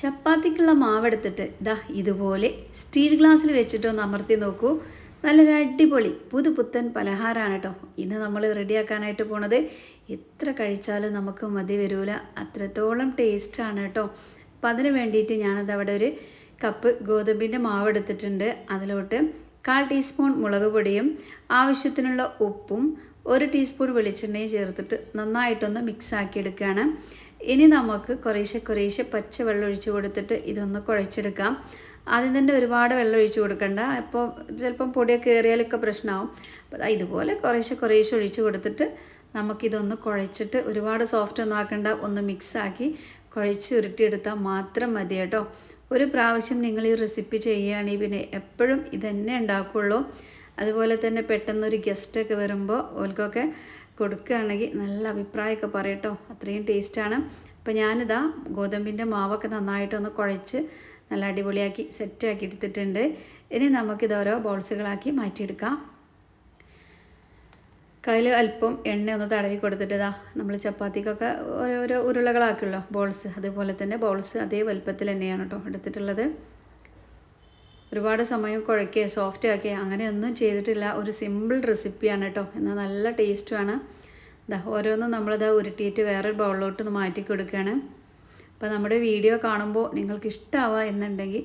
ചപ്പാത്തിക്കുള്ള മാവെടുത്തിട്ട് ദാ ഇതുപോലെ സ്റ്റീൽ ഗ്ലാസ്സിൽ വെച്ചിട്ടൊന്ന് അമർത്തി നോക്കൂ. നല്ലൊരു അടിപൊളി പുതു പുത്തൻ പലഹാരമാണ് കേട്ടോ. ഇന്ന് നമ്മൾ റെഡിയാക്കാനായിട്ട് പോണത് എത്ര കഴിച്ചാലും നമുക്ക് മതി വരൂല. അത്രത്തോളം ടേസ്റ്റാണ് കേട്ടോ. അപ്പം അതിന് വേണ്ടിയിട്ട് ഞാനത് അവിടെ ഒരു കപ്പ് ഗോതമ്പിന്റെ മാവ് എടുത്തിട്ടുണ്ട് അതിലോട്ട് കാൽ ടീസ്പൂൺ മുളക് പൊടിയും ആവശ്യത്തിനുള്ള ഉപ്പും ഒരു ടീസ്പൂൺ വെളിച്ചെണ്ണയും ചേർത്തിട്ട് നന്നായിട്ടൊന്ന് മിക്സ് ആക്കി ഇനി നമുക്ക് കുറേശ്ശെ കുറേശ്ശെ പച്ച വെള്ളം ഒഴിച്ചു കൊടുത്തിട്ട് ഇതൊന്ന് കുഴച്ചെടുക്കാം. ആദ്യം തന്നെ ഒരുപാട് വെള്ളം ഒഴിച്ചു കൊടുക്കണ്ട. അപ്പോൾ ചിലപ്പം പൊടിയൊക്കെ കയറിയാലൊക്കെ പ്രശ്നമാവും. അപ്പോൾ ഇതുപോലെ കുറേശ്ശെ കുറേശ്ശെ ഒഴിച്ചു കൊടുത്തിട്ട് നമുക്കിതൊന്ന് കുഴച്ചിട്ട് ഒരുപാട് സോഫ്റ്റ് ഒന്നും ആക്കണ്ട. ഒന്ന് മിക്സാക്കി കുഴച്ച് ഉരുട്ടിയെടുത്താൽ മാത്രം മതി കേട്ടോ. ഒരു പ്രാവശ്യം നിങ്ങൾ ഈ റെസിപ്പി ചെയ്യുകയാണെങ്കിൽ പിന്നെ എപ്പോഴും ഇതന്നെ ഉണ്ടാക്കുള്ളൂ. അതുപോലെ തന്നെ പെട്ടെന്നൊരു ഗസ്റ്റൊക്കെ വരുമ്പോൾ ഓൽക്കൊക്കെ കൊടുക്കുകയാണെങ്കിൽ നല്ല അഭിപ്രായമൊക്കെ പറയട്ടോ. അത്രയും ടേസ്റ്റാണ്. അപ്പോൾ ഞാനിതാ ഗോതമ്പിന്റെ മാവൊക്കെ നന്നായിട്ടൊന്ന് കുഴച്ച് നല്ല അടിപൊളിയാക്കി സെറ്റാക്കി എടുത്തിട്ടുണ്ട്. ഇനി നമുക്കിത് ഓരോ ബോൾസുകളാക്കി മാറ്റിയെടുക്കാം. കയ്യിൽ അല്പം എണ്ണ ഒന്ന് തടവി കൊടുത്തിട്ട് ഇതാ നമ്മൾ ചപ്പാത്തിക്കൊക്കെ ഓരോരോ ഉരുളകളാക്കുമല്ലോ ബോൾസ്. അതുപോലെ തന്നെ ബോൾസ് അതേ വലുപ്പത്തിൽ തന്നെയാണ് കേട്ടോ എടുത്തിട്ടുള്ളത്. ഒരുപാട് സമയം കുഴക്കുക സോഫ്റ്റ് ആക്കുക അങ്ങനെയൊന്നും ചെയ്തിട്ടില്ല. ഒരു സിമ്പിൾ റെസിപ്പിയാണ് കേട്ടോ എന്നാൽ നല്ല ടേസ്റ്റുമാണ് ഇതാ ഓരോന്നും നമ്മളിതാ ഉരുട്ടിയിട്ട് വേറൊരു ബൗളിലോട്ട് ഒന്ന് മാറ്റി കൊടുക്കുകയാണ്. അപ്പോൾ നമ്മുടെ വീഡിയോ കാണുമ്പോൾ നിങ്ങൾക്ക് ഇഷ്ടമാവുക എന്നുണ്ടെങ്കിൽ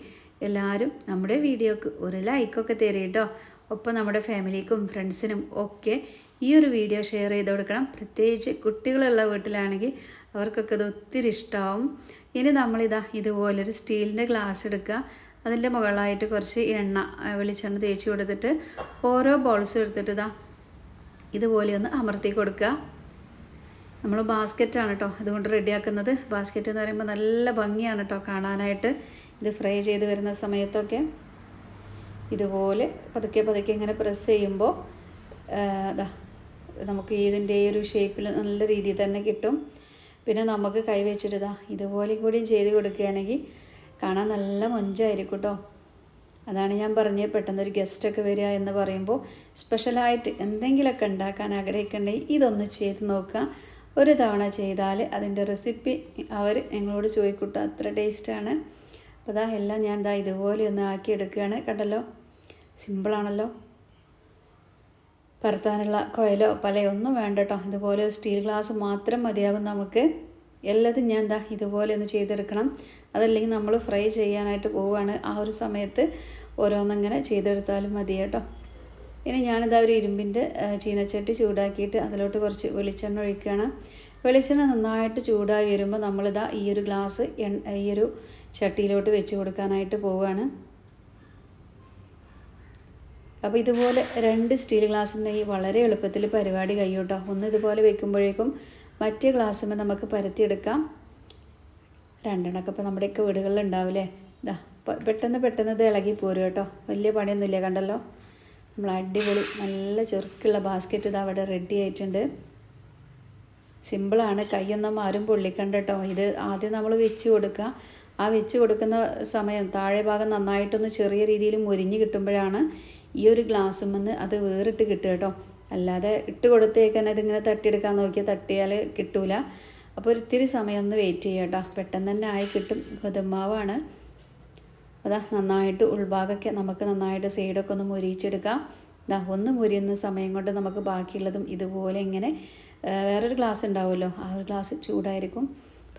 എല്ലാവരും നമ്മുടെ വീഡിയോക്ക് ഒരു ലൈക്കൊക്കെ തരും കേട്ടോ ഒപ്പം നമ്മുടെ ഫാമിലിക്കും ഫ്രണ്ട്സിനും ഒക്കെ ഈ ഒരു വീഡിയോ ഷെയർ ചെയ്ത് കൊടുക്കണം. പ്രത്യേകിച്ച് കുട്ടികളുള്ള വീട്ടിലാണെങ്കിൽ അവർക്കൊക്കെ ഇത് ഒത്തിരി ഇഷ്ടമാവും ഇനി നമ്മളിതാ ഇതുപോലൊരു സ്റ്റീലിന്റെ ഗ്ലാസ് എടുക്കുക. അതിന്റെ മുകളിലായിട്ട് കുറച്ച് എണ്ണ വെളിച്ചെണ്ണ തേച്ച് കൊടുത്തിട്ട് ഓരോ ബോൾസും എടുത്തിട്ട് ഇതാ ഇതുപോലെ ഒന്ന് അമർത്തി കൊടുക്കുക. നമ്മൾ ബാസ്ക്കറ്റാണ് കേട്ടോ അതുകൊണ്ട് റെഡിയാക്കുന്നത് ബാസ്ക്കറ്റ് എന്ന് പറയുമ്പോൾ നല്ല ഭംഗിയാണ് കേട്ടോ കാണാനായിട്ട്. ഇത് ഫ്രൈ ചെയ്ത് വരുന്ന സമയത്തൊക്കെ ഇതുപോലെ പതുക്കെ പതുക്കെ ഇങ്ങനെ പ്രസ് ചെയ്യുമ്പോൾ അതാ നമുക്ക് ഇതിന്റെ ഒരു ഷേപ്പിൽ നല്ല രീതിയിൽ തന്നെ കിട്ടും. പിന്നെ നമുക്ക് കൈ വെച്ചിട്ട് ഇതാ ഇതുപോലെ കൂടിയും ചെയ്ത് കൊടുക്കുകയാണെങ്കിൽ കാണാൻ നല്ല മൊഞ്ചായിരിക്കും കേട്ടോ അതാണ് ഞാൻ പറഞ്ഞത് പെട്ടെന്നൊരു ഗസ്റ്റൊക്കെ വരിക എന്ന് പറയുമ്പോൾ സ്പെഷ്യലായിട്ട് എന്തെങ്കിലുമൊക്കെ ഉണ്ടാക്കാൻ ആഗ്രഹിക്കണ്ടെങ്കിൽ ഇതൊന്ന് ചെയ്ത് നോക്കുക. ഒരു തവണ ചെയ്താൽ അതിന്റെ റെസിപ്പി അവർ ഞങ്ങളോട് ചോദിക്കൂട്ടോ. അത്ര ടേസ്റ്റാണ്. അപ്പോൾ അതാ എല്ലാം ഞാൻ ഇതാ ഇതുപോലെ ഒന്ന് ആക്കി എടുക്കുകയാണ് കണ്ടല്ലോ? സിമ്പിളാണല്ലോ. പരത്താനുള്ള കുഴലോ പലയൊന്നും വേണ്ട കേട്ടോ. ഇതുപോലെ സ്റ്റീൽ ഗ്ലാസ് മാത്രം മതിയാകും നമുക്ക്. എല്ലാതും ഞാൻ എന്താ ഇതുപോലെ ഒന്ന് ചെയ്തെടുക്കണം. അതല്ലെങ്കിൽ നമ്മൾ ഫ്രൈ ചെയ്യാനായിട്ട് പോവുകയാണ്. ആ ഒരു സമയത്ത് ഓരോന്നിങ്ങനെ ചെയ്തെടുത്താലും മതി കേട്ടോ. ഇനി ഞാനിതാ ഒരു ഇരുമ്പിന്റെ ചീനച്ചട്ടി ചൂടാക്കിയിട്ട് അതിലോട്ട് കുറച്ച് വെളിച്ചെണ്ണ ഒഴിക്കുകയാണ്. വെളിച്ചെണ്ണ നന്നായിട്ട് ചൂടായി വരുമ്പോൾ നമ്മളിതാ ഈ ഒരു ഗ്ലാസ് എണ്ണ ഈ ഒരു ചട്ടിയിലോട്ട് വെച്ച് കൊടുക്കാനായിട്ട് പോവുകയാണ്. അപ്പോൾ ഇതുപോലെ രണ്ട് സ്റ്റീൽ ഗ്ലാസ് ഉണ്ടെങ്കിൽ വളരെ എളുപ്പത്തിൽ പരിപാടി കഴിയൂട്ടോ ഒന്ന് ഇതുപോലെ വെക്കുമ്പോഴേക്കും മറ്റേ ഗ്ലാസ്സുമ്പോൾ നമുക്ക് പരത്തിയെടുക്കാം. രണ്ടെണ്ണമൊക്കെ ഇപ്പോൾ നമ്മുടെയൊക്കെ വീടുകളിൽ ഉണ്ടാവില്ലേ ഇതാ പെട്ടെന്ന് പെട്ടെന്ന് ഇത് ഇളകി പോരും കേട്ടോ. വലിയ പണിയൊന്നുമില്ല കണ്ടല്ലോ? നമ്മൾ അടിപൊളി നല്ല ചെറുക്കുള്ള ബാസ്ക്കറ്റ് ഇത് അവിടെ റെഡി ആയിട്ടുണ്ട്. സിമ്പിളാണ് കൈയൊന്നും ആരും പൊള്ളിക്കണ്ട കേട്ടോ. ഇത് ആദ്യം നമ്മൾ വെച്ച് കൊടുക്കുക. ആ വെച്ച് കൊടുക്കുന്ന സമയം താഴെ ഭാഗം നന്നായിട്ടൊന്ന് ചെറിയ രീതിയിൽ മുരിഞ്ഞ് കിട്ടുമ്പോഴാണ് ഈ ഒരു ഗ്ലാസ്സുമെന്ന് അത് വേറിട്ട് കിട്ടുക കേട്ടോ. അല്ലാതെ ഇട്ട് കൊടുത്തേക്കാൻ ഇതിങ്ങനെ തട്ടിയെടുക്കാൻ നോക്കിയാൽ തട്ടിയാൽ കിട്ടൂല. അപ്പോൾ ഒരിത്തിരി സമയം ഒന്ന് വെയിറ്റ് ചെയ്യുക കേട്ടോ പെട്ടെന്ന് തന്നെ ആയി കിട്ടും. ഗോതമ്പാവാണ് അതാ നന്നായിട്ട് ഉൾഭാഗമൊക്കെ നമുക്ക് നന്നായിട്ട് സൈഡൊക്കെ ഒന്ന് മുരിച്ചെടുക്കാം ഇതാ ഒന്ന് മുരിയുന്ന സമയം കൊണ്ട് നമുക്ക് ബാക്കിയുള്ളതും ഇതുപോലെ ഇങ്ങനെ വേറൊരു ഗ്ലാസ് ഉണ്ടാവുമല്ലോ. ആ ഒരു ഗ്ലാസ് ചൂടായിരിക്കും.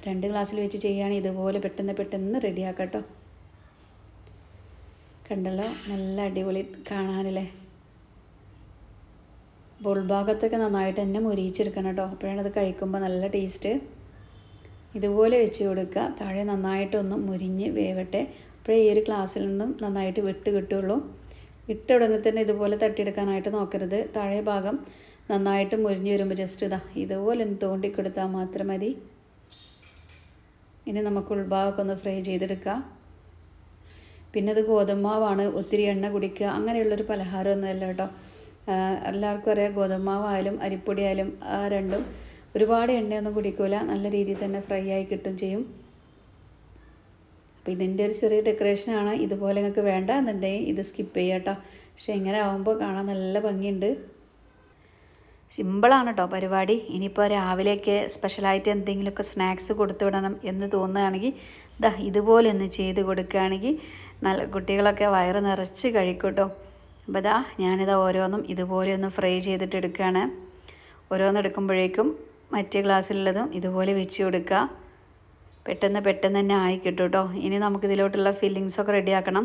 രണ്ട് ഗ്ലാസ്സിൽ വെച്ച് ചെയ്യുകയാണെങ്കിൽ ഇതുപോലെ പെട്ടെന്ന് പെട്ടെന്ന് റെഡിയാക്കാം കേട്ടോ കണ്ടല്ലോ? നല്ല അടിപൊളി കാണാനല്ലേ? ഉൾഭാഗത്തൊക്കെ നന്നായിട്ട് തന്നെ മുരിച്ചെടുക്കണം കേട്ടോ. അപ്പോഴാണ് അത് കഴിക്കുമ്പോൾ നല്ല ടേസ്റ്റ് ഇതുപോലെ വെച്ച് കൊടുക്കുക. താഴെ നന്നായിട്ടൊന്ന് മുരിഞ്ഞ് വേവട്ടെ. അപ്പോഴേ ഈ ഒരു ഗ്ലാസ്സിൽ നിന്നും നന്നായിട്ട് വിട്ട് കിട്ടുള്ളൂ. ഇട്ട ഉടനെ തന്നെ ഇതുപോലെ തട്ടിയെടുക്കാനായിട്ട് നോക്കരുത്. താഴെ ഭാഗം നന്നായിട്ട് മുരിഞ്ഞ് വരുമ്പോൾ ജസ്റ്റ് ഇതാ ഇതുപോലെ ഒന്ന് തോണ്ടി കൊടുത്താൽ മാത്രം മതി. ഇനി നമുക്ക് ഉൾഭാഗമൊക്കെ ഒന്ന് ഫ്രൈ ചെയ്തെടുക്കാം. പിന്നെ അത് ഗോതമ്പാവാണ് ഒത്തിരി എണ്ണ കുടിക്കുക. അങ്ങനെയുള്ളൊരു പലഹാരമൊന്നുമല്ല കേട്ടോ. എല്ലാവർക്കും അറിയാം ഗോതമ്മാവായാലും അരിപ്പൊടി ആയാലും ആ രണ്ടും ഒരുപാട് എണ്ണയൊന്നും കുടിക്കില്ല നല്ല രീതിയിൽ തന്നെ ഫ്രൈ ആയി കിട്ടും ചെയ്യും. അപ്പോൾ ഇതിന്റെ ഒരു ചെറിയ ഡെക്കറേഷനാണ് ഇതുപോലെ നിങ്ങൾക്ക് വേണ്ട എന്നുണ്ടെങ്കിൽ ഇത് സ്കിപ്പ് ചെയ്യാം കേട്ടോ പക്ഷേ ഇങ്ങനെ ആകുമ്പോൾ കാണാൻ നല്ല ഭംഗിയുണ്ട്. സിമ്പിളാണ് കേട്ടോ പരിപാടി. ഇനിയിപ്പോൾ രാവിലെയൊക്കെ സ്പെഷ്യലായിട്ട് എന്തെങ്കിലുമൊക്കെ സ്നാക്സ് കൊടുത്തു വിടണം എന്ന് തോന്നുകയാണെങ്കിൽ ഇതാ ഇതുപോലെ ഒന്ന് ചെയ്ത് കൊടുക്കുകയാണെങ്കിൽ നല്ല കുട്ടികളൊക്കെ വയറ് നിറച്ച് കഴിക്കും കേട്ടോ അപ്പോൾ ഇതാ ഞാനിത് ഓരോന്നും ഇതുപോലെ ഒന്ന് ഫ്രൈ ചെയ്തിട്ട് എടുക്കുകയാണ് ഓരോന്ന് എടുക്കുമ്പോഴേക്കും മറ്റേ ഗ്ലാസ്സിലുള്ളതും ഇതുപോലെ വെച്ച് കൊടുക്കുക. പെട്ടെന്ന് പെട്ടെന്ന് തന്നെ ആയി കിട്ടും കേട്ടോ ഇനി നമുക്ക് ഇതിലോട്ടുള്ള ഫില്ലിങ്സ് ഒക്കെ റെഡിയാക്കണം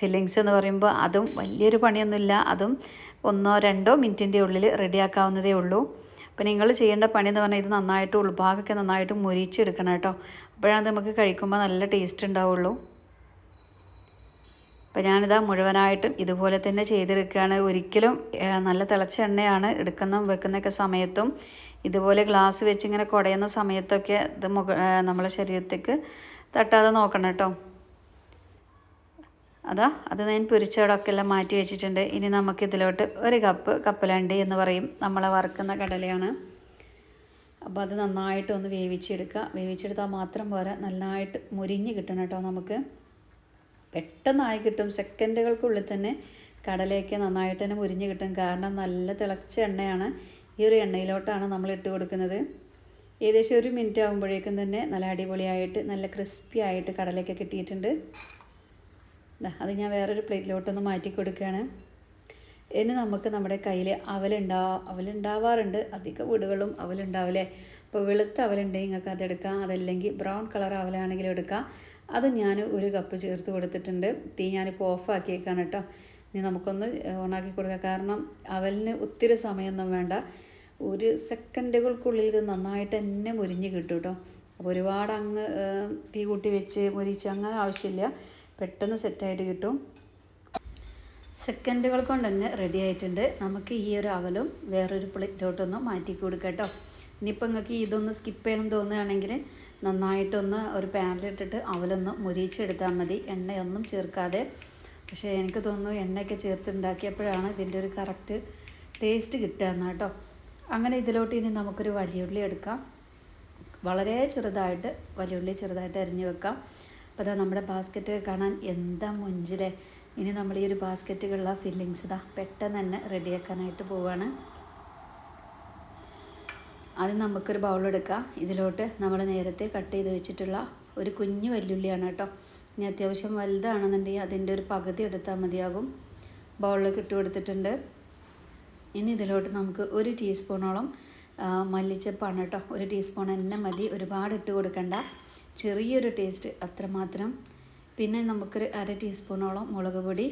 ഫില്ലിങ്സ് എന്ന് പറയുമ്പോൾ അതും വലിയൊരു പണിയൊന്നുമില്ല. അതും ഒന്നോ രണ്ടോ മിനിറ്റിന്റെ ഉള്ളിൽ റെഡിയാക്കാവുന്നതേ ഉള്ളൂ. അപ്പോൾ നിങ്ങൾ ചെയ്യേണ്ട പണി എന്ന് പറഞ്ഞാൽ ഇത് നന്നായിട്ട് ഉൾഭാഗമൊക്കെ നന്നായിട്ട് മുരിച്ചെടുക്കണം കേട്ടോ അപ്പോഴാണ് നമുക്ക് കഴിക്കുമ്പോൾ നല്ല ടേസ്റ്റ് ഉണ്ടാവുള്ളൂ. അപ്പോൾ ഞാനിതാ മുഴുവനായിട്ടും ഇതുപോലെ തന്നെ ചെയ്തെടുക്കുകയാണ്. ഒരിക്കലും നല്ല തിളച്ച എണ്ണയാണ് എടുക്കുന്ന വെക്കുന്നൊക്കെ സമയത്തും ഇതുപോലെ ഗ്ലാസ് വെച്ച് ഇങ്ങനെ കുടയുന്ന സമയത്തൊക്കെ ഇത് മുഖ നമ്മളെ ശരീരത്തേക്ക് തട്ടാതെ നോക്കണം കേട്ടോ. അതാ അത് ഞാൻ പൊരിച്ചവടൊക്കെ എല്ലാം മാറ്റി വെച്ചിട്ടുണ്ട്. ഇനി നമുക്ക് ഇതിലോട്ട് ഒരു കപ്പ് കപ്പലണ്ടി എന്ന് പറയും. നമ്മളെ വറുക്കുന്ന കടലയാണ്. അപ്പോൾ അത് നന്നായിട്ട് ഒന്ന് വേവിച്ചെടുക്കുക. വേവിച്ചെടുത്താൽ മാത്രം പോരാ. നന്നായിട്ട് മുരിഞ്ഞ് കിട്ടണം കേട്ടോ നമുക്ക്. പെട്ടെന്നായി കിട്ടും. സെക്കൻഡുകൾക്കുള്ളിൽ തന്നെ കടലയൊക്കെ നന്നായിട്ട് തന്നെ മുരിഞ്ഞ് കിട്ടും. കാരണം നല്ല തിളച്ച എണ്ണയാണ്. ഈ ഒരു എണ്ണയിലോട്ടാണ് നമ്മൾ ഇട്ട് കൊടുക്കുന്നത്. ഏകദേശം ഒരു മിനിറ്റ് ആകുമ്പോഴേക്കും തന്നെ നല്ല അടിപൊളിയായിട്ട് നല്ല ക്രിസ്പി ആയിട്ട് കടലയൊക്കെ കിട്ടിയിട്ടുണ്ട്. അത് ഞാൻ വേറൊരു പ്ലേറ്റിലോട്ടൊന്ന് മാറ്റി കൊടുക്കുകയാണ്. ഇനി നമുക്ക് നമ്മുടെ കയ്യിൽ അവലുണ്ടാ അവലുണ്ടാവാറുണ്ട്. അധിക വീടുകളും അവലുണ്ടാവില്ലേ? അപ്പോൾ വെളുത്ത അവലുണ്ടെങ്കിൽ നിങ്ങൾക്ക് അതെടുക്കാം. അതല്ലെങ്കിൽ ബ്രൗൺ കളർ അവലാണെങ്കിലും എടുക്കാം. അത് ഞാൻ ഒരു കപ്പ് ചേർത്ത് കൊടുത്തിട്ടുണ്ട്. തീ ഞാനിപ്പോൾ ഓഫാക്കിയേക്കാണ് കേട്ടോ. ഇനി നമുക്കൊന്ന് ഓണാക്കി കൊടുക്കാം. കാരണം അവലിന് ഒത്തിരി സമയമൊന്നും വേണ്ട. ഒരു സെക്കൻഡുകൾക്കുള്ളിൽ ഇത് നന്നായിട്ട് തന്നെ മുരിഞ്ഞ് കിട്ടും കേട്ടോ. അപ്പോൾ ഒരുപാട് അങ്ങ് തീ കൂട്ടി വെച്ച് മുരിച്ച് അങ്ങനെ ആവശ്യമില്ല. പെട്ടെന്ന് സെറ്റായിട്ട് കിട്ടും. സെക്കൻഡുകൾ കൊണ്ട് തന്നെ റെഡി ആയിട്ടുണ്ട്. നമുക്ക് ഈ ഒരു അവലും വേറൊരു പ്ലേറ്റിലോട്ടൊന്ന് മാറ്റി കൊടുക്കാം കേട്ടോ. ഇനിയിപ്പോൾ നിങ്ങൾക്ക് ഇതൊന്ന് സ്കിപ്പ് ചെയ്യണം തോന്നുകയാണെങ്കിൽ നന്നായിട്ടൊന്ന് ഒരു പാനിലിട്ടിട്ട് അവലൊന്ന് മുരിച്ചെടുത്താൽ മതി. എണ്ണയൊന്നും ചേർക്കാതെ. പക്ഷേ എനിക്ക് തോന്നുന്നു എണ്ണയൊക്കെ ചേർത്തുണ്ടാക്കിയപ്പോഴാണ് ഇതിന്റെ ഒരു കറക്റ്റ് ടേസ്റ്റ് കിട്ടുക എന്നാ കേട്ടോ. അങ്ങനെ ഇതിലോട്ട് ഇനി നമുക്കൊരു വലിയുള്ളി എടുക്കാം. വളരെ ചെറുതായിട്ട് വലിയുള്ളി ചെറുതായിട്ട് അരിഞ്ഞ് വെക്കാം. അപ്പോൾ അതാ നമ്മുടെ ബാസ്ക്കറ്റ് കാണാൻ എന്താ മുഞ്ചിലെ. ഇനി നമ്മൾ ഈ ഒരു ബാസ്ക്കറ്റുകളുള്ള ഫില്ലിങ്സ് ഇതാ പെട്ടെന്ന് തന്നെ റെഡിയാക്കാനായിട്ട് പോവുകയാണ് ആദ്യം നമുക്കൊരു ബൗളെടുക്കാം ഇതിലോട്ട് നമ്മൾ നേരത്തെ കട്ട് ചെയ്ത് വെച്ചിട്ടുള്ള ഒരു കുഞ്ഞു വെല്ലുള്ളിയാണ് കേട്ടോ. ഇനി അത്യാവശ്യം വലുതാണെന്നുണ്ടെങ്കിൽ അതിന്റെ ഒരു പകുതി എടുത്താൽ മതിയാകും. ബൗളിലേക്ക് ഇട്ട് കൊടുത്തിട്ടുണ്ട്. ഇനി ഇതിലോട്ട് നമുക്ക് ഒരു ടീസ്പൂണോളം മല്ലിച്ചപ്പാണ് കേട്ടോ. ഒരു ടീസ്പൂൺ തന്നെ മതി. ഒരുപാട് ഇട്ട് കൊടുക്കണ്ട. ചെറിയൊരു ടേസ്റ്റ് അത്രമാത്രം. പിന്നെ നമുക്കൊരു അര ടീസ്പൂണോളം മുളക് പൊടി.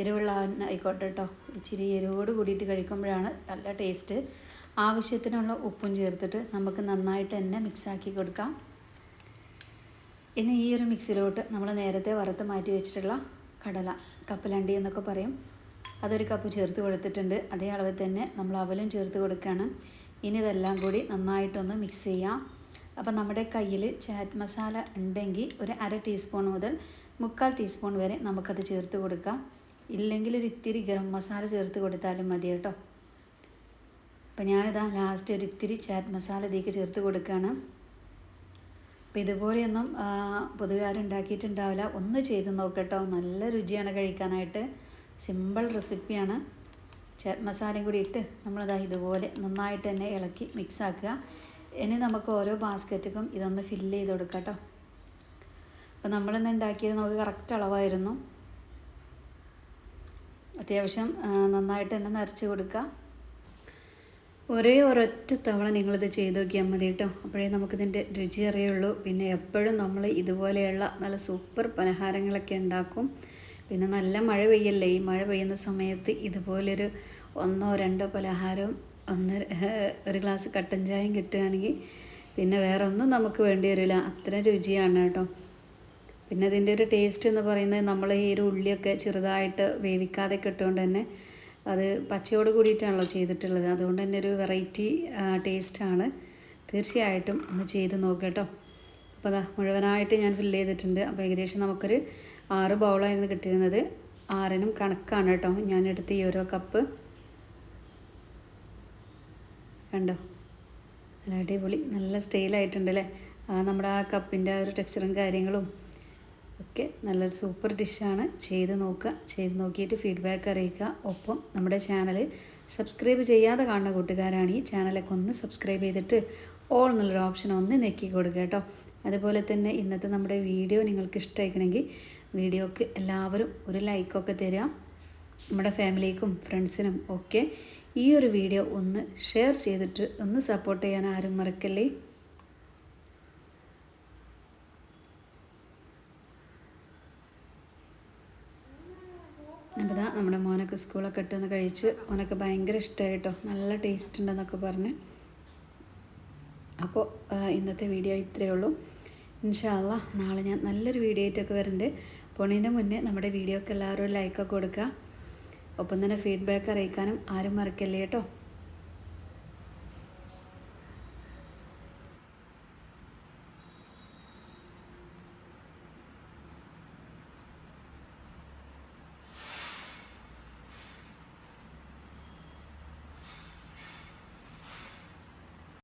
എരിവുള്ള ആയിക്കോട്ടെ കേട്ടോ. ഇച്ചിരി എരിവോട് കൂടിയിട്ട് കഴിക്കുമ്പോഴാണ് നല്ല ടേസ്റ്റ് ആവശ്യത്തിനുള്ള ഉപ്പും ചേർത്തിട്ട് നമുക്ക് നന്നായിട്ട് തന്നെ മിക്സാക്കി കൊടുക്കാം. ഇനി ഈ ഒരു മിക്സിലോട്ട് നമ്മൾ നേരത്തെ വറുത്ത് മാറ്റി വെച്ചിട്ടുള്ള കടല കപ്പലണ്ടി എന്നൊക്കെ പറയും. അതൊരു കപ്പ് ചേർത്ത് കൊടുത്തിട്ടുണ്ട്. അതേ അളവിൽ തന്നെ നമ്മൾ അവലും ചേർത്ത് കൊടുക്കുകയാണ്. ഇനി ഇതെല്ലാം കൂടി നന്നായിട്ടൊന്ന് മിക്സ് ചെയ്യാം. അപ്പം നമ്മുടെ കയ്യിൽ ചാറ്റ് മസാല ഉണ്ടെങ്കിൽ ഒരു അര ടീസ്പൂൺ മുതൽ മുക്കാൽ ടീസ്പൂൺ വരെ നമുക്കത് ചേർത്ത് കൊടുക്കാം. ഇല്ലെങ്കിൽ ഒരു ഇത്തിരി ഗരം മസാല ചേർത്ത് കൊടുത്താലും മതി കേട്ടോ. അപ്പം ഞാനിതാ ലാസ്റ്റ് ഒരു ഇത്തിരി ചാറ്റ് മസാല ഇതിലേക്ക് ചേർത്ത് കൊടുക്കുകയാണ് അപ്പോൾ ഇതുപോലെയൊന്നും പൊതുവെ ആരും ഉണ്ടാക്കിയിട്ടുണ്ടാവില്ല. ഒന്ന് ചെയ്ത് നോക്കട്ടോ. നല്ല രുചിയാണ് കഴിക്കാനായിട്ട്. സിമ്പിൾ റെസിപ്പിയാണ് ചാറ്റ് മസാലയും കൂടി ഇട്ട് നമ്മളിതാ ഇതുപോലെ നന്നായിട്ട് തന്നെ ഇളക്കി മിക്സ് ആക്കുക. ഇനി നമുക്ക് ഓരോ ബാസ്ക്കറ്റുക്കും ഇതൊന്ന് ഫില്ല് ചെയ്ത് കൊടുക്കാം കേട്ടോ അപ്പോൾ നമ്മളിന്ന് ഉണ്ടാക്കിയത് നമുക്ക് കറക്റ്റ് അളവായിരുന്നു. അത്യാവശ്യം നന്നായിട്ട് തന്നെ നിറച്ച് കൊടുക്കുക. ഒരേ ഒരൊറ്റ തവണ നിങ്ങളിത് ചെയ്ത് നോക്കിയാൽ മതി കേട്ടോ. അപ്പോഴേ നമുക്കിതിന്റെ രുചി അറിയുള്ളൂ. പിന്നെ എപ്പോഴും നമ്മൾ ഇതുപോലെയുള്ള നല്ല സൂപ്പർ പലഹാരങ്ങളൊക്കെ ഉണ്ടാക്കും. പിന്നെ നല്ല മഴ പെയ്യല്ലേ? ഈ മഴ പെയ്യുന്ന സമയത്ത് ഇതുപോലൊരു ഒന്നോ രണ്ടോ പലഹാരവും ഒന്ന് ഒരു ഗ്ലാസ് കട്ടൻ ചായയും കിട്ടുകയാണെങ്കിൽ പിന്നെ വേറെ ഒന്നും നമുക്ക് വേണ്ടി വരില്ല അത്ര രുചിയാണ് കേട്ടോ. പിന്നെ അതിന്റെ ഒരു ടേസ്റ്റ് എന്ന് പറയുന്നത് നമ്മൾ ഈ ഒരു ഉള്ളിയൊക്കെ ചെറുതായിട്ട് വേവിക്കാതെ കിട്ടുകൊണ്ട് തന്നെ അത് പച്ചയോട് കൂടിയിട്ടാണല്ലോ ചെയ്തിട്ടുള്ളത്. അതുകൊണ്ട് തന്നെ ഒരു വെറൈറ്റി ടേസ്റ്റാണ്. തീർച്ചയായിട്ടും ഒന്ന് ചെയ്ത് നോക്കട്ടോ. കേട്ടോ അപ്പോൾ അതാ മുഴുവനായിട്ട് ഞാൻ ഫില്ല് ചെയ്തിട്ടുണ്ട്. അപ്പോൾ ഏകദേശം നമുക്കൊരു ആറ് ബൗളായിരുന്നു കിട്ടിയിരുന്നത്. ആറിനും കണക്കാണ് കേട്ടോ. ഞാൻ എടുത്ത ഈ ഓരോ കപ്പ്. കണ്ടോ? നല്ല അടിപൊളി നല്ല സ്റ്റൈലായിട്ടുണ്ട് അല്ലേ? നമ്മുടെ ആ കപ്പിന്റെ ആ ഒരു ടെക്സ്ചറും കാര്യങ്ങളും ഓക്കെ നല്ലൊരു സൂപ്പർ ഡിഷാണ്. ചെയ്ത് നോക്കുക. ചെയ്ത് നോക്കിയിട്ട് ഫീഡ്ബാക്ക് അറിയിക്കുക. ഒപ്പം നമ്മുടെ ചാനൽ സബ്സ്ക്രൈബ് ചെയ്യാതെ കാണുന്ന കൂട്ടുകാരാണ് ഈ ചാനലൊക്കെ ഒന്ന് സബ്സ്ക്രൈബ് ചെയ്തിട്ട് ഓൾ എന്നുള്ളൊരു ഓപ്ഷൻ ഒന്ന് നെക്കി കൊടുക്കുക കേട്ടോ. അതുപോലെ തന്നെ ഇന്നത്തെ നമ്മുടെ വീഡിയോ നിങ്ങൾക്ക് ഇഷ്ടമായിക്കണമെങ്കിൽ വീഡിയോക്ക് എല്ലാവരും ഒരു ലൈക്കൊക്കെ തരിക. നമ്മുടെ ഫാമിലിക്കും ഫ്രണ്ട്സിനും ഒക്കെ ഈ ഒരു വീഡിയോ ഒന്ന് ഷെയർ ചെയ്തിട്ട് ഒന്ന് സപ്പോർട്ട് ചെയ്യാൻ ആരും മറക്കല്ലേ? അപ്പോൾ നമ്മുടെ മോനൊക്കെ സ്കൂളൊക്കെ ഇട്ടെന്ന് കഴിച്ച് മോനൊക്കെ ഭയങ്കര ഇഷ്ടമായിട്ടോ നല്ല ടേസ്റ്റ് ഉണ്ടെന്നൊക്കെ പറഞ്ഞ്. അപ്പോൾ ഇന്നത്തെ വീഡിയോ ഇത്രയേ ഉള്ളൂ. ഇൻഷാല്ല നാളെ ഞാൻ നല്ലൊരു വീഡിയോ ആയിട്ടൊക്കെ വരുന്നുണ്ട് പോണതിന്റെ മുന്നേ നമ്മുടെ വീഡിയോക്ക് എല്ലാവരും ലൈക്കൊക്കെ കൊടുക്കുക. ഒപ്പം തന്നെ ഫീഡ്ബാക്ക് അറിയിക്കാനും ആരും മറക്കല്ലേ കേട്ടോ.